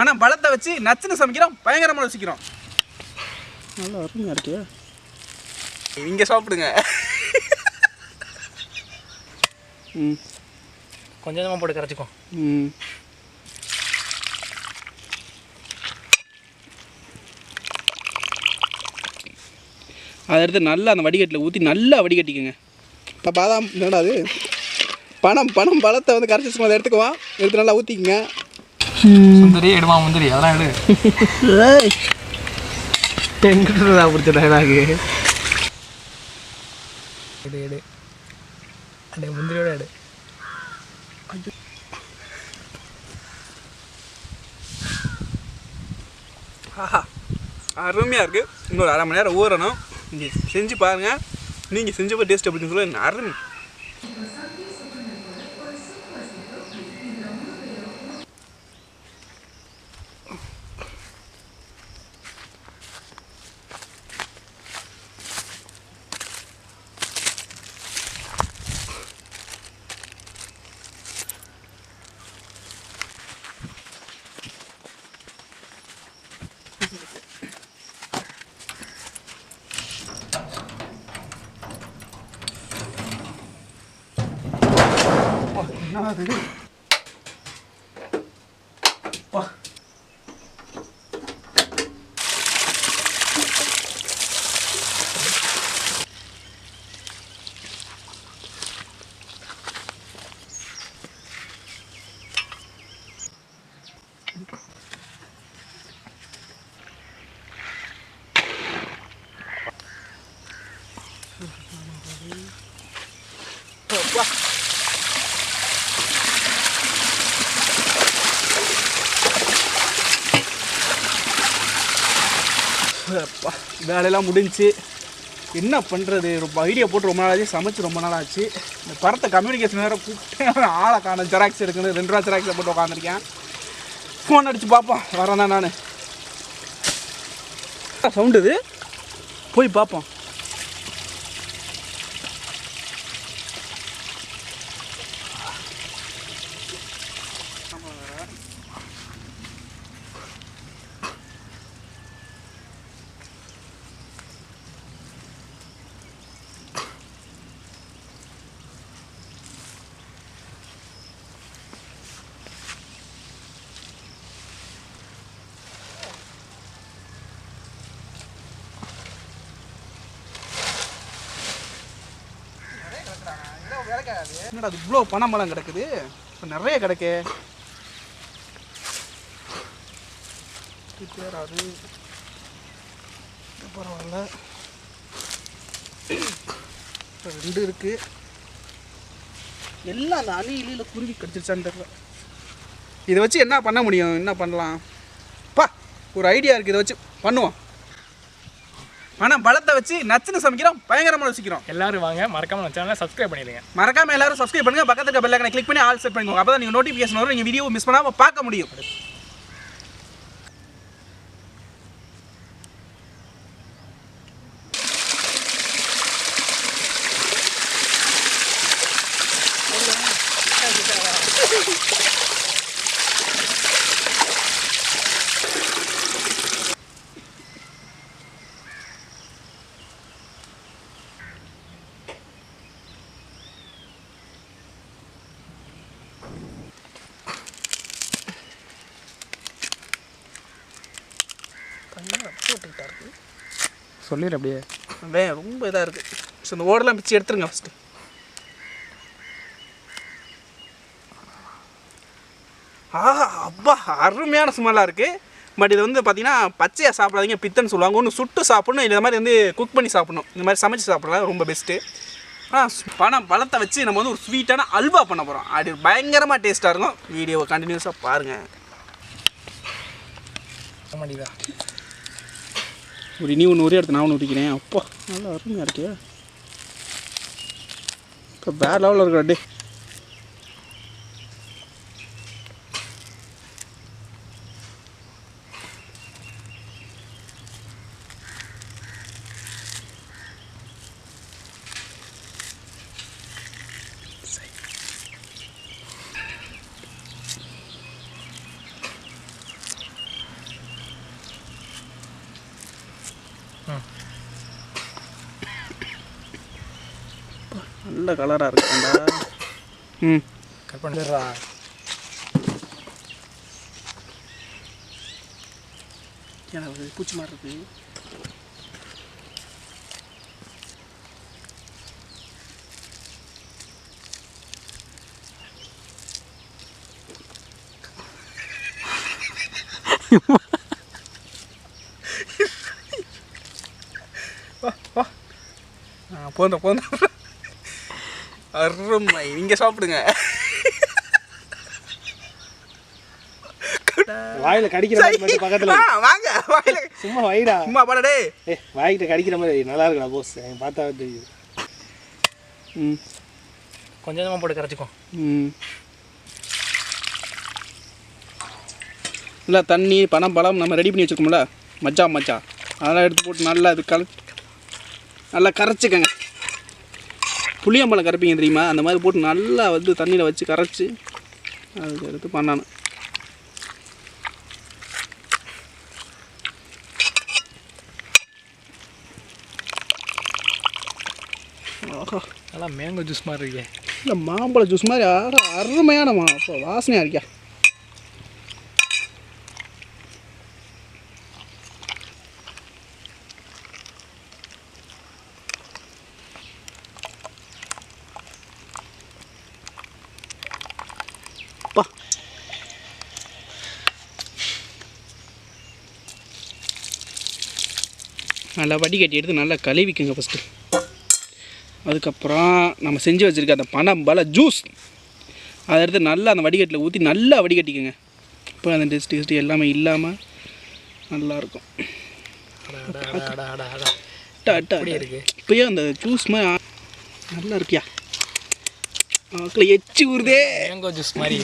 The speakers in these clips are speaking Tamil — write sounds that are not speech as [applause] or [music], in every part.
ஆனால் பலத்தை வச்சு நச்சுன்னு சமைக்கிறோம் பயங்கரமாக ருசிக்கிறோம். நல்லா அருமையாக இருக்கே. இங்கே சாப்பிடுங்க. ம். கொஞ்சம் கொஞ்சமாக போட்டு கரைச்சிக்கோ. ம். அதை எடுத்து நல்லா அந்த வடிகட்டில் ஊற்றி நல்லா வடிகட்டிக்கோங்க. இப்போ பாதாம் என்னடா அது பணம் பணம் பழத்தை வந்து கரைச்சி வச்சுக்கோ அதை எடுத்துக்குவோம் எடுத்து நல்லா ஊற்றிக்கங்க சுந்தரி எடுமா முந்திரி? அதெல்லாம் எடு. எங்கிட்ட பிடிச்ச டைலாகு எடு எடு. அடே முந்திரியோட எடு. ஆஹா. அருமையாக இருக்குது இன்னொரு அரை மணி நேரம் ஊறணும். நீங்கள் செஞ்சு பாருங்கள் நீங்கள் செஞ்சப்போ டேஸ்ட் அப்படின்னு சொல்ல அருமை. 那得劲。哇！Wow. வேலையெல்லாம் முடிஞ்சுச்சு என்ன பண்ணுறது ரொம்ப ஐடியா போட்டு ரொம்ப நாள் ஆச்சு சமைச்சு ரொம்ப நாள் ஆச்சு இந்த படத்தை கம்யூனிகேஷன் வேறு கூப்பிட்டு ஆளை காணும். ஜெராக்ஸ் எடுக்கணும். ரெண்டு ரூபா ஜெராக்ஸை போட்டு உட்காந்துருக்கேன் ஃபோன் அடித்து பார்ப்போம். வரேன் தான் நான். சவுண்டு இது? போய் பார்ப்போம். என்னடா அது இவ்வளோ பணமரம் கிடக்குது? இப்போ நிறைய கிடக்கு. பேராது பரவாயில்ல. இப்ப ரெண்டு இருக்கு. எல்லாம் அந்த அணி இலியில் குருவி கடிச்சிருச்சான்னு தெரியல. இதை வச்சு என்ன பண்ண முடியும்? என்ன பண்ணலாம்? பா ஒரு ஐடியா இருக்குது இதை வச்சு பண்ணுவோம். ஆனால் பலத்தை வச்சு நச்சுன்னு சமைக்கிறோம் பயங்கரமாக ருசிக்கிறோம். எல்லாரும் வாங்க. மறக்காம நம்ம சேனலை சப்ஸ்கிரைப் பண்ணிடுங்க. மறக்காம எல்லாரும் சப்ஸ்கிரைப் பண்ணுங்க. பக்கத்துக்கு பெல் ஐக்கனை கிளிக் பண்ணி ஆல் செட் பண்ணிக்கோங்க. அப்பதான் நீங்க நோட்டிஃபிகேஷன் வரும். நீங்க வீடியோ மிஸ் பண்ணாம பார்க்க முடியும். [laughs] சொல்லிடு அப்படியே. வே ரொம்ப இதாக இருக்கு. ஸோ இந்த ஓடெல்லாம் பிச்சு எடுத்துருங்க ஃபஸ்ட்டு ஆஹா அப்பா அருமையான ஸ்மெல்லாக இருக்குது பட் இது வந்து பார்த்தீங்கன்னா பச்சையாக சாப்பிடாதீங்க பித்தன்னு சொல்லுவாங்க. ஒன்று சுட்டு சாப்பிடணும் இந்த மாதிரி வந்து குக் பண்ணி சாப்பிடணும். இந்த மாதிரி சமைச்சு சாப்பிடலாம் ரொம்ப பெஸ்ட்டு ஆனால் பணம் பழத்தை வச்சு நம்ம வந்து ஒரு ஸ்வீட்டான அல்வா பண்ண போகிறோம் அது பயங்கரமாக டேஸ்ட்டாக இருக்கும். வீடியோவை கண்டினியூஸாக பாருங்கள் ஆமாடிதா ஒரு நீ ஒன்று ஒரே இடத்துல நான் ஒன்று ஊற்றிக்கிறேன் அப்பா நல்லா அருமையாக இருக்கே. இப்போ வேற லெவலில் இருக்கிற டே நல்ல கலராக இருக்குண்டா ம். கட் பண்ணிடுறா. எனக்கு பூச்சி மாதிரி இருக்கு. ஆ போந்த போந்த அருமை. நீங்கள் சாப்பிடுங்க. வாயில கடிக்கிற மாதிரி பக்கத்துல வாங்க. வாயில. சும்மா வைடா சும்மா படடே. ஏ வாய்கிட்ட கடிக்கிற மாதிரி நல்லா இருக்குடா போஸ். பார்த்தா தெரியுது. ம். கொஞ்சம் கொஞ்சமாக போட்டு கரைச்சிக்கோ. ம். இல்லை தண்ணி பணம் பழம் நம்ம ரெடி பண்ணி வச்சுருக்கோம்ல. மச்சா மச்சா அதெல்லாம் எடுத்து போட்டு நல்லா இது கல நல்லா கரைச்சிக்கங்க. புளியம்பழம் கரைப்பீங்க தெரியுமா? அந்த மாதிரி போட்டு நல்லா வந்து தண்ணியில் வச்சு கரைச்சி அதுக்கு எடுத்து பண்ணணும். நல்லா மேங்கோ ஜூஸ் மாதிரி இருக்கே. இல்லை மாம்பழ ஜூஸ் மாதிரி. அருமையான மா வாசனையாக இருக்கியா நல்லா வடிகட்டி எடுத்து நல்லா கழுவிக்குங்க ஃபஸ்ட்டு அதுக்கப்புறம் நம்ம செஞ்சு வச்சுருக்க அந்த பனம் பல ஜூஸ் அதை எடுத்து நல்லா அந்த வடிகட்டில் ஊற்றி நல்லா வடிகட்டிக்கோங்க. இப்போ அந்த டெஸ்ட் டெஸ்ட் எல்லாமே இல்லாமல் நல்லாயிருக்கும்? இப்போயே அந்த ஜூஸ் மாதிரி நல்லா இருக்கியா? ஆக்கில் எச்சி ஊறுதே. மேங்கோ ஜூஸ் மாதிரி.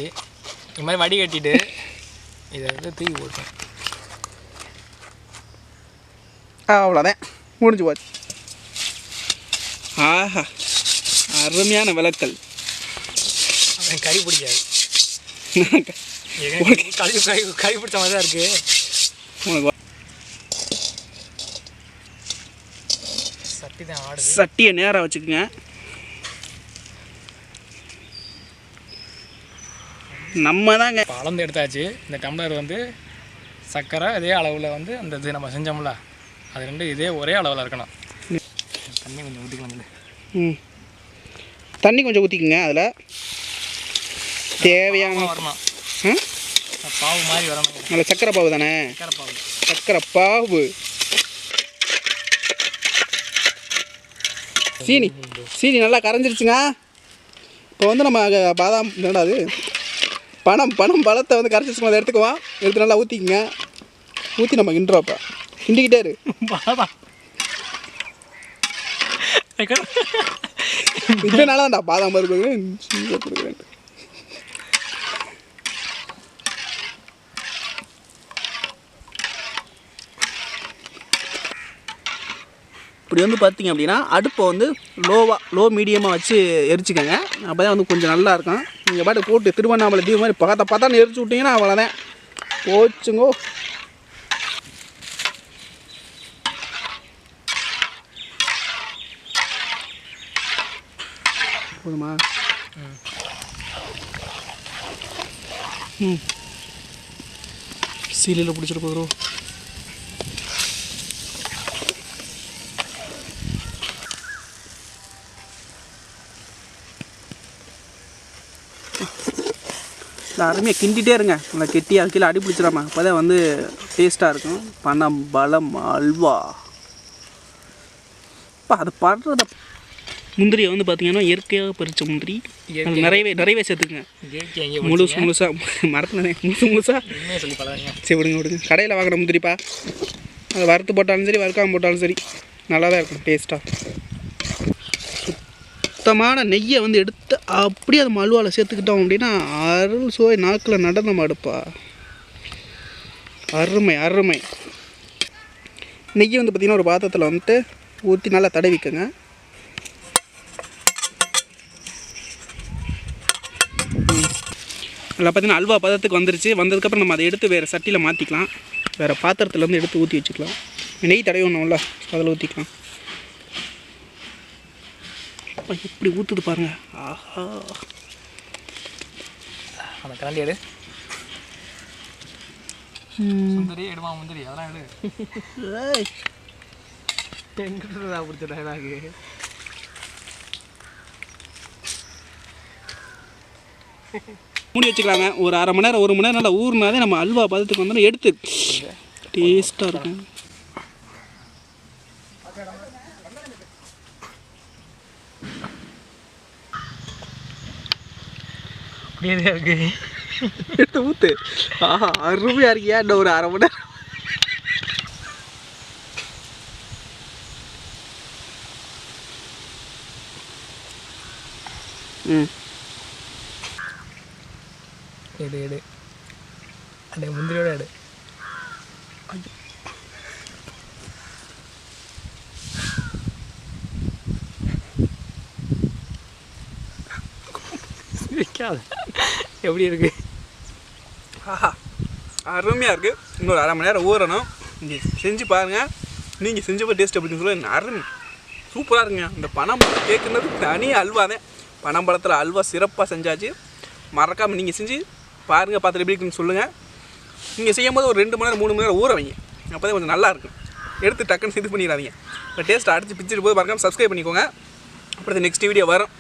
இந்த மாதிரி வடி கட்டிட்டு இதை வந்து தூக்கி போட்டேன் அவ்வளோதான் முடிஞ்சு போச்சு. ஆஹா அருமையான விளக்கல். அவன் கறி பிடிக்காது. கறி கறி பிடிச்ச மாதிரி தான் இருக்கு. உனக்கு சட்டி தான் ஆடுது. சட்டியை நேராக வச்சுக்கோங்க. நம்ம தாங்க இப்போ அளந்து எடுத்தாச்சு. இந்த டம்ளர் வந்து சர்க்கரை இதே அளவில் வந்து அந்த இது நம்ம செஞ்சோம்ல. அது ரெண்டு இதே ஒரே அளவில் இருக்கணும். தண்ணி கொஞ்சம் ஊற்றிக்கலாம் ம். தண்ணி கொஞ்சம் ஊற்றிக்குங்க அதில். தேவையான வரணும்? பாவு மாதிரி வரணும். நல்ல சக்கரை பாவு தானே? சக்கரை பாவு சக்கரை பாவு. சீனி. சீனி நல்லா கரைஞ்சிருச்சுங்க. இப்போ வந்து நம்ம பாதாம் என்னடா அது? பணம் பணம் பழத்தை வந்து கரைச்சி வச்சுக்கோங்க. அதை எடுத்துக்குவோம். எடுத்து நல்லா ஊற்றிக்குங்க ஊற்றி நம்ம கிண்டுறோப்பா கிண்டிக்கிட்டே இரு. நல்லா தான்டா பாதாம் பருப்பு கொடுக்குறேன் இப்படி வந்து பார்த்தீங்க அப்படின்னா அடுப்பை வந்து லோவாக லோ மீடியமாக வச்சு எரிச்சுக்கோங்க. அப்போ தான் வந்து கொஞ்சம் நல்லா இருக்கும். நீங்கள் பாட்டு போட்டு திருவண்ணாமலை தீவு மாதிரி பார்த்தா பார்த்தா எரிச்சு விட்டீங்கன்னா அவ்வளோதான் போச்சுங்கோ. போதுமா? ம். சீலில் பிடிச்சிட்டு இல்லை அருமையாக கிண்டிகிட்டே இருங்க. நல்லா கெட்டியாக கீழே அடி பிடிச்சிடாம. அப்போ தான் வந்து டேஸ்ட்டாக இருக்கும். பணம் பலம் அல்வா. அப்பா அது படுறத முந்திரியை வந்து பார்த்தீங்கன்னா இயற்கையாக பறித்த முந்திரி. அது நிறையவே நிறையவே சேர்த்துக்குங்க. முழுசு முழுசாக மரத்தில் முழுசு முழுசாக சரி விடுங்க விடுங்க. கடையில் வாங்குற முந்திரிப்பா? அது வறுத்து போட்டாலும் சரி வறுக்காம போட்டாலும் சரி. நல்லா தான் இருக்கும் டேஸ்ட்டாக சுத்தமான நெய்யை வந்து எடுத்து அப்படியே அது மல்வாவில் சேர்த்துக்கிட்டோம் அப்படின்னா அருள் சுவை நாக்கில் நடனம் அடுப்பா அருமை அருமை. நெய்யை வந்து பார்த்திங்கன்னா ஒரு பாத்திரத்தில் வந்துட்டு ஊற்றி நல்லா தடவிக்கங்க. அதில் பார்த்தீங்கன்னா அல்வா பதத்துக்கு வந்துருச்சு. வந்ததுக்கப்புறம் நம்ம அதை எடுத்து வேறு சட்டியில் மாற்றிக்கலாம் வேறு பாத்திரத்தில் வந்து எடுத்து ஊற்றி வச்சுக்கலாம். நெய் தடவி ஒன்றும்ல அதில் ஊற்றிக்கலாம் அப்பா எப்படி ஊற்றுது பாருங்க. ஆஹா. அந்த கரண்டி எடு. சுந்தரி எடுமா முந்திரி? அதெல்லாம் எடு. ஏய். எங்கிட்ட தான் பிடிச்ச டைலாகு மூடி வச்சுக்கலாங்க. ஒரு அரை மணி நேரம் ஒரு மணி நேரம் நல்லா ஊறினாதே நம்ம அல்வா பதத்துக்கு வந்தோம்னா எடுத்து டேஸ்ட்டாக இருக்கும் அப்படியே இருக்கு. எடுத்து ஊற்று ஆஹா அருமையாக இருக்கியா இன்னும் ஒரு அரை மணி நேரம்? ம். எடு எடு. அடே முந்திரியோட எடு. எப்படி இருக்கு? ஆஹா அருமையாக இருக்குது இன்னொரு அரை மணி நேரம் ஊறணும். நீங்கள் செஞ்சு பாருங்கள் நீங்கள் செஞ்சப்போ டேஸ்ட் எப்படின்னு சொல்லி அருமை. சூப்பராக இருக்குங்க. இந்த பனம்பழம் கேட்குறது தனி அல்வா தான் பனம்பழத்தில் அல்வா சிறப்பாக செஞ்சாச்சு. மறக்காமல் நீங்கள் செஞ்சு பாருங்கள் பார்த்துட்டு எப்படி இருக்குன்னு சொல்லுங்கள் நீங்கள் செய்யும் போது ஒரு ரெண்டு மணி நேரம் மூணு மணி நேரம் ஊற வைங்க. அப்போ தான் கொஞ்சம் நல்லாயிருக்கும் எடுத்து டக்குன்னு இது பண்ணிடாதீங்க. இப்போ டேஸ்ட் அடித்து பிச்சுட்டு போது மறக்காமல் சப்ஸ்கிரைப் பண்ணிக்கோங்க. அப்புறம் நெக்ஸ்ட் வீடியோ வரும்.